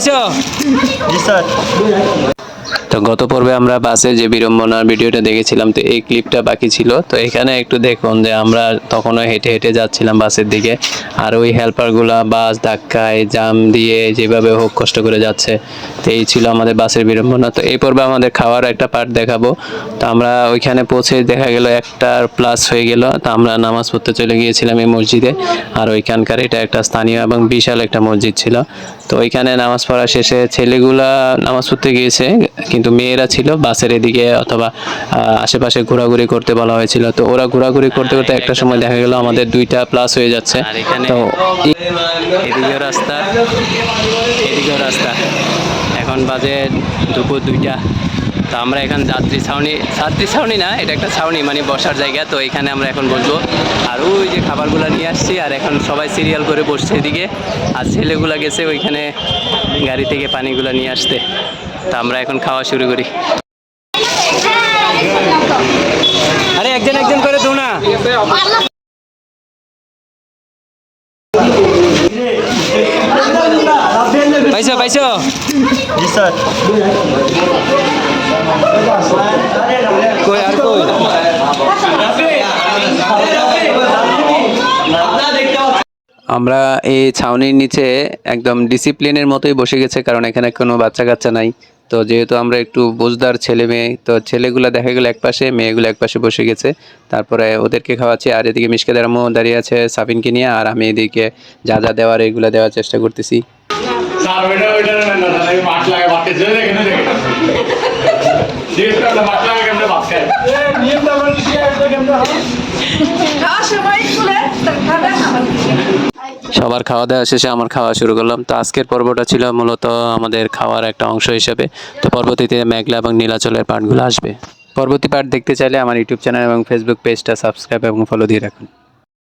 পাইছো? জি স্যার। তো গত পর্বে আমরা বাসে যে বিড়ম্বনার ভিডিওটা দেখেছিলাম, তো এই ক্লিপটা বাকি ছিল। তো এখানে একটু দেখুন যে আমরা তখনও হেঁটে হেঁটে যাচ্ছিলাম বাসের দিকে, আর ওই হেল্পারগুলা বাস ধাক্কায়, জাম দিয়ে যেভাবে হোক কষ্ট করে যাচ্ছে, তো এই ছিল আমাদের বাসের বিড়ম্বনা। তো এই পর্বে আমাদের খাওয়ার একটা পার্ট দেখাবো। তো আমরা ওইখানে পৌঁছে দেখা গেল একটা প্লাস হয়ে গেল। তো আমরা নামাজ পড়তে চলে গিয়েছিলাম এই মসজিদে, আর ওইখানকার এটা একটা স্থানীয় এবং বিশাল একটা মসজিদ ছিল। তো ওইখানে নামাজ পড়া শেষে ছেলেগুলা নামাজ পড়তে গিয়েছে কিন্তু মেয়েরা ছিল বাসের এদিকে অথবা আশেপাশে ঘোরাঘুরি করতে বলা হয়েছিল। তো ওরা ঘোরাঘুরি করতে করতে একটা সময় দেখা গেল আমাদের দুইটা প্লাস হয়ে যাচ্ছে। তো এদিকেও রাস্তা এদিকেও রাস্তা। এখন বাজে দুপুর দুইটা। তো আমরা এখন যাত্রী ছাউনি যাত্রী ছাউনি না এটা একটা ছাউনি মানে বসার জায়গা। তো এখানে আমরা এখন বসবো। আর ওই যে খাবারগুলো নিয়ে আসছি আর এখন সবাই সিরিয়াল করে বসছে এদিকে। আর ছেলেগুলো গেছে ওইখানে গাড়ি থেকে পানিগুলো নিয়ে আসতে। তো আমরা এখন খাওয়া শুরু করি। আরে একজন একজন করে দু না। পাইছো পাইছো? জি স্যার। আমরা এই ছাউনির নিচে একদম ডিসিপ্লিনের মতোই বসে গেছে, কারণ এখানে কোনো বাচ্চা কাচ্চা নাই। তো যেহেতু আমরা একটু বুঝদার ছেলে মেয়ে, তো ছেলেগুলো দেখা গেলো এক পাশে মেয়েগুলো এক পাশে বসে গেছে। তারপরে ওদেরকে খাওয়াচ্ছি, আর এদিকে মিশকে আম্মু দাঁড়িয়ে আছে সাবিনকে নিয়ে, আর আমি এদিকে যা যা দেওয়ার, এগুলো দেওয়ার চেষ্টা করতেছি। ভাত খায় সবার খাওয়া দাওয়া শেষে আমার খাওয়া শুরু করলাম। তো আজকের পর্বটা ছিল মূলত আমাদের খাওয়ার একটা অংশ হিসেবে। তো পরবর্তীতে মেঘলা এবং নীলাচলের পাঠগুলো আসবে। পরবর্তী পাঠ দেখতে চাইলে আমার ইউটিউব চ্যানেল এবং ফেসবুক পেজটা সাবস্ক্রাইব এবং ফলো দিয়ে রাখুন।